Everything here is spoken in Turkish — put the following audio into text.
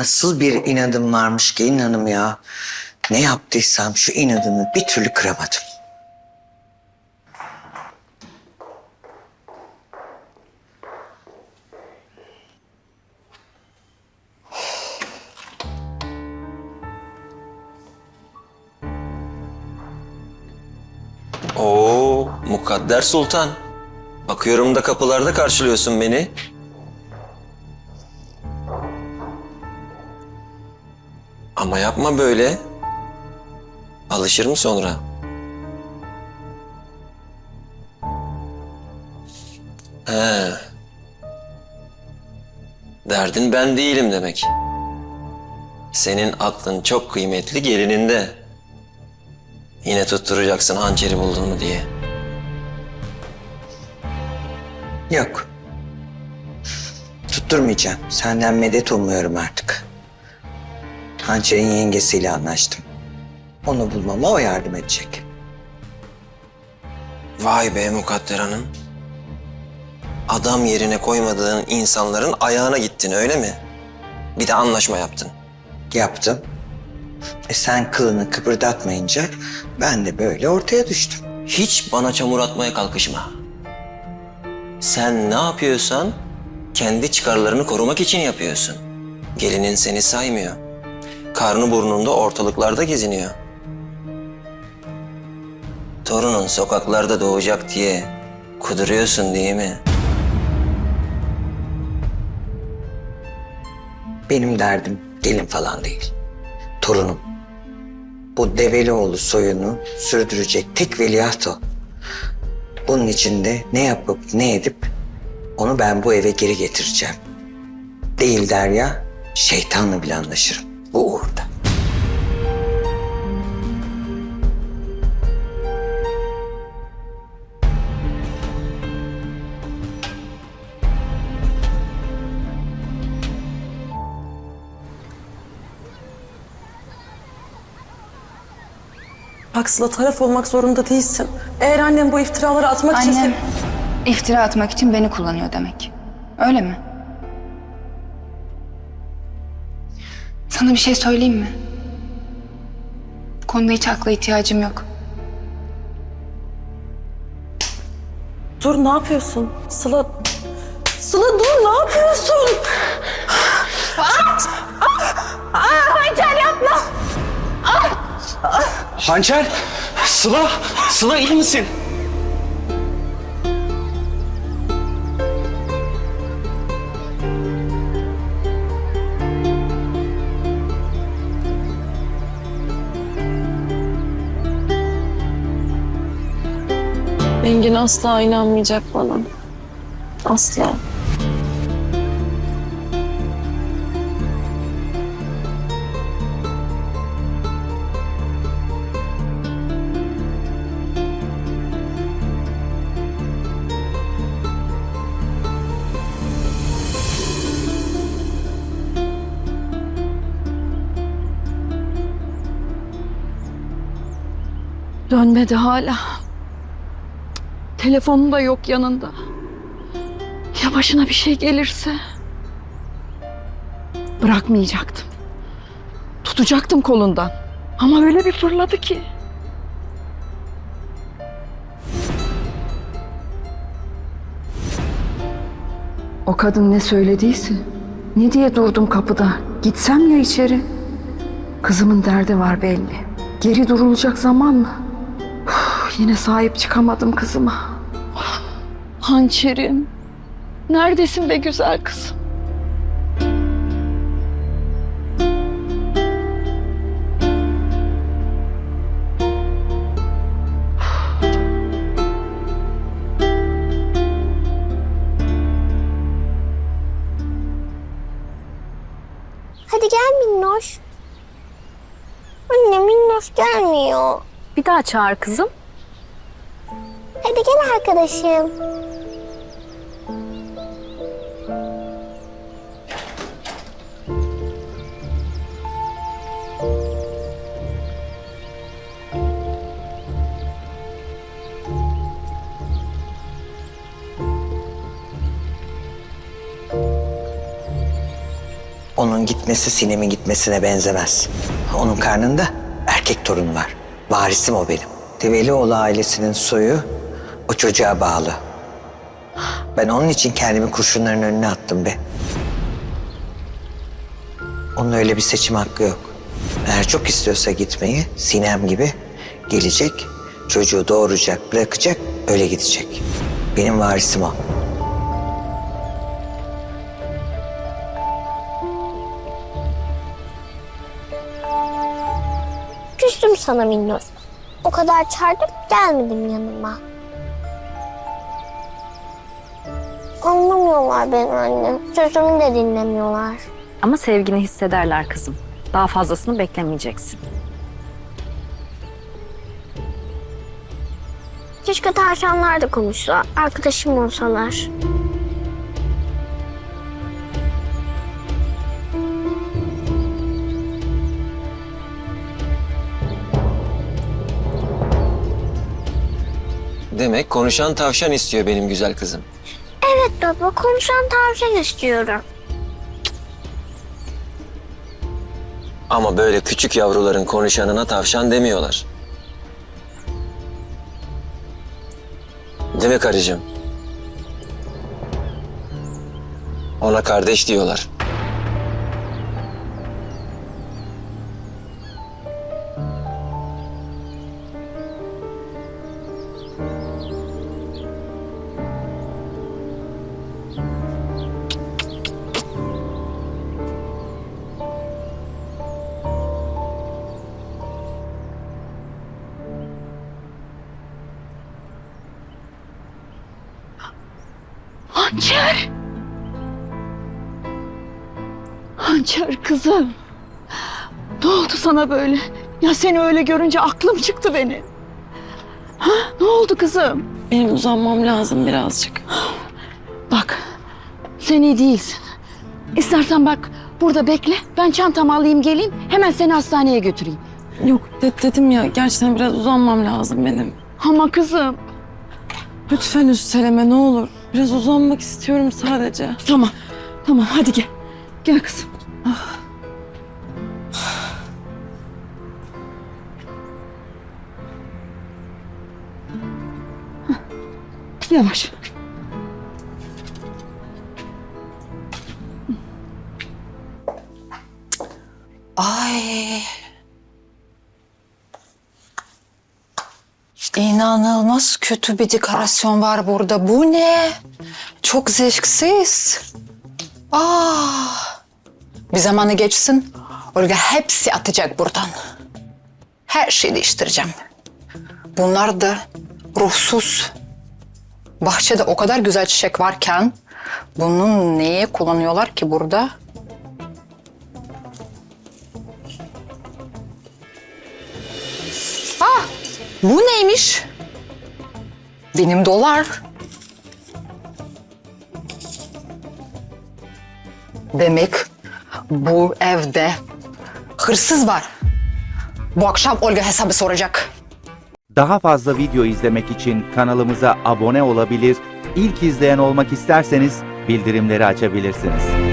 Nasıl bir inadım varmış gelin hanım ya. Ne yaptıysam şu inadını bir türlü kıramadım. Oo, mukadder sultan. Bakıyorum da kapılarda karşılıyorsun beni. Ama yapma böyle. Alışır mı sonra? He. Derdin ben değilim demek. Senin aklın çok kıymetli gelininde. Yine tutturacaksın hançeri buldun mu diye. Yok. Tutturmayacağım. Senden medet umuyorum artık. Hançer'in yengesiyle anlaştım. Onu bulmama o yardım edecek. Vay be Mukadder Hanım. Adam yerine koymadığın insanların ayağına gittin öyle mi? Bir de anlaşma yaptın. Yaptım. E sen kılını kıpırdatmayınca ben de böyle ortaya düştüm. Hiç bana çamur atmaya kalkışma. Sen ne yapıyorsan kendi çıkarlarını korumak için yapıyorsun. Gelinin seni saymıyor. Karnı burnunda ortalıklarda geziniyor. Torunun sokaklarda doğacak diye kuduruyorsun değil mi? Benim derdim gelin falan değil. Torunum. Bu Develioğlu soyunu sürdürecek tek veliaht o. Bunun için de ne yapıp ne edip onu ben bu eve geri getireceğim. Değil Derya, şeytanla bile anlaşırım. Bu uğurda. Bak Sıla taraf olmak zorunda değilsin. Eğer annem bu iftiraları atmak için... Annem iftira atmak için beni kullanıyor demek. Öyle mi? Sana bir şey söyleyeyim mi? Bu konuda hiç akla ihtiyacım yok. Dur ne yapıyorsun? Sıla... Sıla dur ne yapıyorsun? Hançer! Sıla! Sıla iyi misin? Engin asla inanmayacak bana. Asla. Dönmedi hala. Telefonu da yok yanında. Ya başına bir şey gelirse? Bırakmayacaktım. Tutacaktım kolundan. Ama öyle bir fırladı ki. O kadın ne söylediyse, ne diye durdum kapıda. Gitsem ya içeri. Kızımın derdi var belli. Geri durulacak zaman mı? Uf, yine sahip çıkamadım kızıma. Hançerim. Neredesin be güzel kızım? Hadi gel Minnoş. Anne Minnoş gelmiyor. Bir daha çağır kızım. Hadi gel arkadaşım. Onun gitmesi Sinem'in gitmesine benzemez. Onun karnında erkek torun var. Varisim o benim. Develioğlu ailesinin soyu o çocuğa bağlı. Ben onun için kendimi kurşunların önüne attım be. Onun öyle bir seçim hakkı yok. Eğer çok istiyorsa gitmeyi Sinem gibi gelecek, çocuğu doğuracak, bırakacak, öyle gidecek. Benim varisim o. sana Minnoş. O kadar çağırdım gelmedin yanıma. Anlamıyorlar beni anne. Sözümü de dinlemiyorlar. Ama sevgini hissederler kızım. Daha fazlasını beklemeyeceksin. Keşke tavşanlar da konuşsa, arkadaşım olsalar. Demek konuşan tavşan istiyor benim güzel kızım. Evet baba, konuşan tavşan istiyorum. Ama böyle küçük yavruların konuşanına tavşan demiyorlar. Değil mi karıcığım? Ona kardeş diyorlar. Hançer. Hançer kızım. Ne oldu sana böyle? Ya seni öyle görünce aklım çıktı benim. Ha, ne oldu kızım? Benim uzanmam lazım birazcık. Bak, sen iyi değilsin. İstersen bak burada bekle. Ben çantamı alayım geleyim. Hemen seni hastaneye götüreyim. Yok de- dedim ya gerçekten biraz uzanmam lazım benim. Ama kızım. Lütfen üsteleme ne olur. Biraz uzanmak istiyorum sadece. Tamam, tamam hadi gel. Gel kızım. Hah. Yavaş. Ay. İnanılmaz kötü bir dekorasyon var burada. Bu ne? Çok zevksiz. Aa. Bir zamanı geçsin. Olga hepsi atacak buradan. Her şeyi değiştireceğim. Bunlar da ruhsuz. Bahçede o kadar güzel çiçek varken bunu neye kullanıyorlar ki burada? Bu neymiş? Benim dolar. Demek bu evde hırsız var. Bu akşam Olga hesabı soracak. Daha fazla video izlemek için kanalımıza abone olabilir, ilk izleyen olmak isterseniz bildirimleri açabilirsiniz.